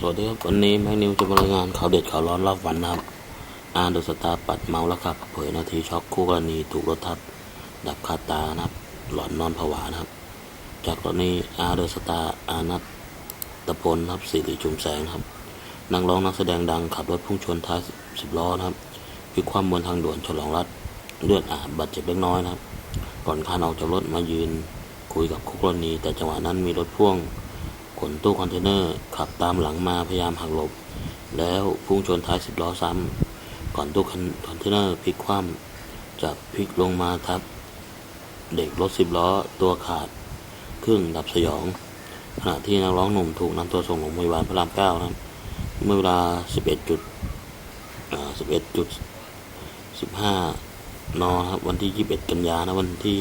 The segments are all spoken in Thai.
สวัสดีครับ วันนี้แม็กนิวจะมารายงานข่าวเด็ดข่าวร้อนรอบวันนะครับ อาร์เดอสตาปัดเมาแล้วครับ เผยนาทีช็อกคู่กรณีถูกรถทับ ดับคาตานะครับ หลอนนอนผวานะครับ จากกรณีอาร์เดอสตาร์อานัทตะพลนะครับสิริจุมแสงครับนักร้องนักแสดงดังขับรถพุ่งชนท้ายสิบล้อนะครับพลิกคว่ำบนทางด่วนฉลองรัฐเลือดอาบบาดเจ็บเล็กน้อยนะครับ ก่อนคานออกจากรถมายืนคุยกับคู่กรณี แต่จังหวะนั้นมีรถพ่วง ขนตู้คอนเทนเนอร์ขับตามหลังมาพยายามหักหลบ แล้วพุ่งชนท้ายสิบล้อซ้ำก่อนตู้คอนเทนเนอร์พลิกคว่ำจากพลิกลงมาทับ เด็กรถสิบล้อตัวขาดครึ่งดับสยอง ขณะที่นักร้องหนุ่มถูกนำตัวส่งโรงพยาบาลพระรามเก้านะเมื่อเวลาสิบเอ็ดจุดสิบเอ็ดจุดสิบห้านครับวันที่ยี่สิบเอ็ดกันยานะวันที่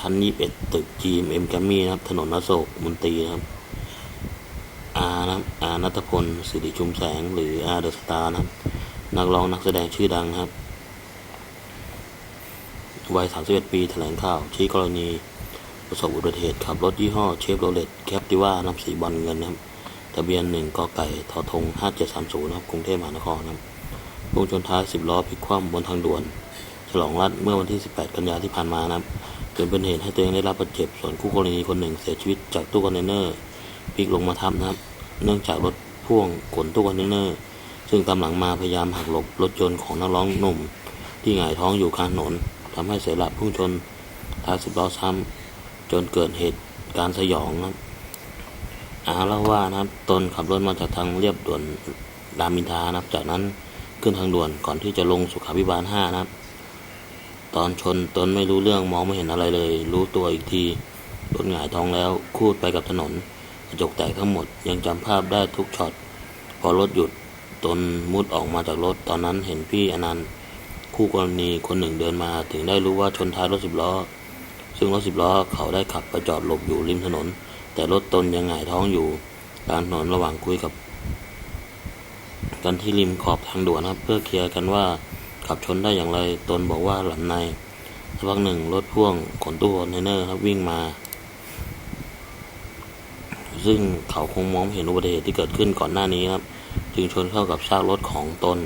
ชั้น 21 ตึก GMM แกมมี่นะครับ ถนนอโศกมนตรีนะครับอานะครับอานัทพลสิริชุมแสง หรืออาเดอะสตาร์นะครับ นักร้องนักแสดงชื่อดังครับ วัย 31 ปีแถลงข่าวชี้กรณีประสบอุบัติเหตุขับรถยี่ห้อเชฟโรเลตแคปติว่าน้ำสีบอลเงินนะครับ ทะเบียน 1กไก่ทอทง 5730 นะครับ กรุงเทพมหานครนะครับพุ่งชนท้าย 10 ล้อพลิกคว่ำบนทางด่วน ฉลองรัฐเมื่อวันที่ 18 กันยายนที่ผ่านมานะครับ จนเป็นเหตุให้ตัวเองได้รับบาดเจ็บ ส่วนคู่กรณีคนหนึ่งเสียชีวิตจากตู้คอนเทนเนอร์พลิกลงมาทับนะครับ เนื่องจากรถพ่วงขนตู้คอนเทนเนอร์ ซึ่งตามหลังมาพยายามหักหลบรถยนต์ของนักร้องหนุ่ม ที่หงายท้องอยู่กลางถนนทำให้เสียหลักพุ่งชนท้ายสิบล้อซ้ำจนเกิดเหตุการณ์สยองนะครับอาเล่าว่านะครับตนขับรถมาจากทางเรียบด่วนรามอินทานะครับ จากนั้นขึ้นทางด่วนก่อนที่จะลงสุขาภิบาลห้านะครับ ตอนชนตนไม่รู้เรื่องมองไม่เห็นอะไรเลย รู้ตัวอีกทีรถหงายท้องแล้วคูดไปกับถนน กระจกแตกทั้งหมดยังจำภาพได้ทุกช็อต พอรถหยุดตนมุดออกมาจากรถตอนนั้นเห็นพี่อนันต์คู่กรณีคนหนึ่งเดินมาถึงได้รู้ว่าชนท้ายรถสิบล้อ ซึ่งรถสิบล้อเขาได้ขับไปจอดหลบอยู่ริมถนน แต่รถตนยังหงายท้องอยู่กลางถนนระหว่างคุยกับ กันที่ริมขอบทางด่วนนะครับ เพื่อเคลียร์กันว่า ขับชนได้อย่างไร ตนบอกว่าหลับในสักพักหนึ่งรถพ่วงขนตู้คอนเทนเนอร์ครับวิ่งมา ซึ่งเขาคงมองเห็นอุบัติเหตุที่เกิดขึ้นก่อนหน้านี้ครับ จึงชนเข้ากับซากรถของตน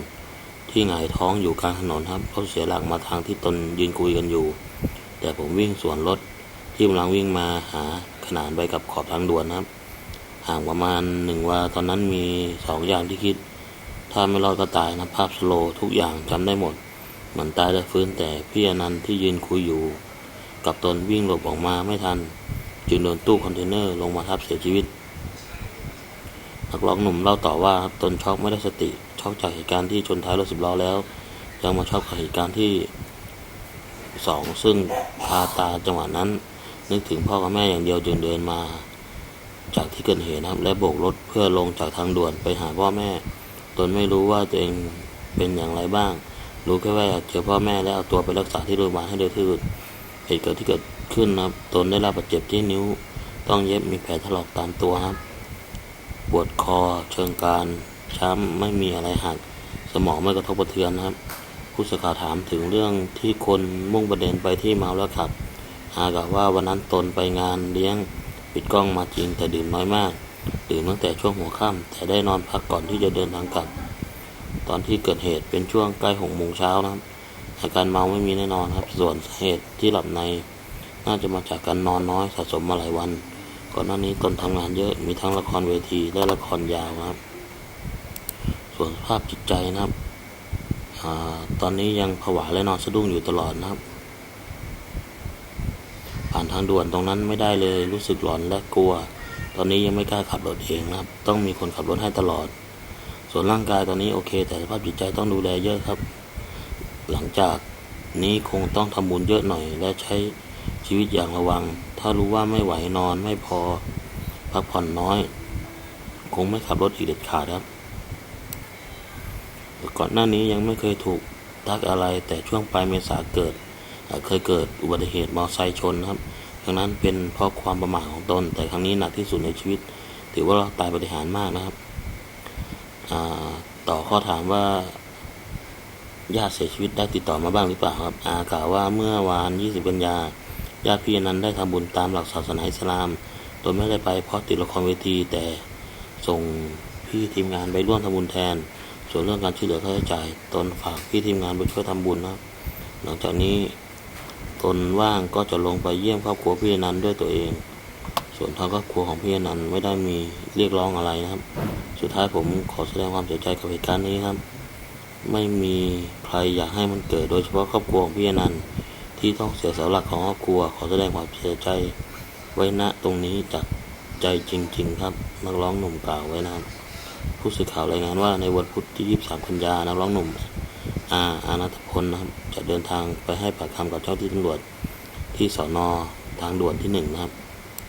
ที่หงายท้องอยู่กลางถนนครับรถเสียหลักมาทางที่ตนยืนคุยกันอยู่ แต่ผมวิ่งสวนรถที่กำลังวิ่งมาหาขนานไปกับขอบทางด่วนครับ ห่างประมาณหนึ่งว่าตอนนั้นมีสองอย่างที่คิด ถ้าไม่รอดก็ตายนะภาพสโลว์ทุกอย่างจำได้หมด เหมือนตายแล้ฟื้นแต่พี่อนันต์ที่ยืนคุยอยู่ กับตนวิ่งหลบออกมาไม่ทัน จึงโดนตู้คอนเทนเนอร์ลงมาทับเสียชีวิตนักร้องหนุ่มเล่าต่อว่าครับตนช็อกไม่ได้สติช็อกจากเหตุการณ์ที่ชนท้ายรถสิบล้อแล้ว ยังมาช็อกกับเหตุการณ์ที่สองซึ่งคาตาจังหวะนั้น นึกถึงพ่อกับแม่อย่างเดียวจึงเดินมา จากที่เกิดเหตุนะครับ และโบกรถเพื่อลงจากทางด่วนไปหาพ่อแม่ ตนไม่รู้ว่าตัวเองเป็นอย่างไรบ้าง รู้แค่ว่าอยากเจอพ่อแม่และเอาตัวไปรักษาที่โรงพยาบาลให้เร็วที่สุดเหตุเกิดที่เกิดขึ้นนะครับ ตนได้รับบาดเจ็บที่นิ้ว ต้องเย็บมีแผลถลอกตามตัวครับ ปวดคอ เชิงกรานช้ำไม่มีอะไรหัก สมองไม่กระทบกระเทือนนะครับ ผู้สื่อข่าวถามถึงเรื่องที่คนมุ่งประเด็นไปที่เมาแล้วขับ หากล่าวว่าวันนั้นตนไปงานเลี้ยงปิดกล้องมาจริงแต่ดื่มน้อยมาก ดื่มตั้งแต่ช่วงหัวค่ำแต่ได้นอนพักก่อนที่จะเดินทางกลับ ตอนที่เกิดเหตุเป็นช่วงใกล้หกโมงเช้านะครับอาการเมาไม่มีแน่นอนครับ ส่วนสาเหตุที่หลับใน น่าจะมาจากการนอนน้อยสะสมมาหลายวัน ก่อนหน้านี้ตนทำงานเยอะมีทั้งละครเวทีและละครยาวครับ ส่วนสภาพจิตใจนะครับอตอนนี้ยังผวาและนอนสะดุ้งอยู่ตลอดนะครับ ผ่านทางด่วนตรงนั้นไม่ได้เลยรู้สึกหลอนและกลัว ตอนนี้ยังไม่กล้าขับรถเองนะครับ ต้องมีคนขับรถให้ตลอด ส่วนร่างกายตอนนี้โอเค แต่สภาพจิตใจต้องดูแลเยอะครับ หลังจากนี้คงต้องทำบุญเยอะหน่อย และใช้ชีวิตอย่างระวัง ถ้ารู้ว่าไม่ไหวนอนไม่พอพักผ่อนน้อย คงไม่ขับรถอีกเด็ดขาดครับก่อนหน้านี้ยังไม่เคยถูกทักอะไรแต่ช่วงปลายเมษาเกิดเอ่อเคยเกิดอุบัติเหตุมอเตอร์ไซค์ชนครับ ดังนั้นเป็นเพราะความประมาทของตน แต่ครั้งนี้หนักที่สุดในชีวิต ถือว่าเราตายปฏิหารมากนะครับ ต่อข้อถามว่าญาติเสียชีวิตได้ติดต่อมาบ้างหรือเปล่าครับ อากล่าวว่าเมื่อวาน 20 กันยา ญาติพี่นั้นได้ทำบุญตามหลักศาสนาอิสลามตนไม่ได้ไปเพราะติดละครเวทีแต่ส่งพี่ทีมงานไปร่วมทำบุญแทน ส่วนเรื่องการช่วยเหลือค่าใช้จ่าย ตนฝากพี่ทีมงานไปช่วยทำบุญนะครับ หลังจากนี้ ตนว่างก็จะลงไปเยี่ยมครอบครัวพี่นันด้วยตัวเอง ส่วนทางครอบครัวของพี่นันไม่ได้มีเรียกร้องอะไรนะครับ สุดท้ายผมขอแสดงความเสียใจกับเหตุการณ์นี้ครับ ไม่มีใครอยากให้มันเกิดโดยเฉพาะครอบครัวของพี่นันที่ต้องเสียเสาหลักของครอบครัว ขอแสดงความเสียใจไว้ณตรงนี้จากใจจริง ๆ ครับนักร้องหนุ่มกล่าวไว้นะครับผู้สื่อข่าวรายงานว่าในวันพุธที่ 23 กันยายนนักร้องหนุ่ม อาอานัทพลนะครับจะเดินทางไปให้ปากคำกับเจ้าที่ตำรวจที่สอนอทางด่วนที่หนึ่งนะครับ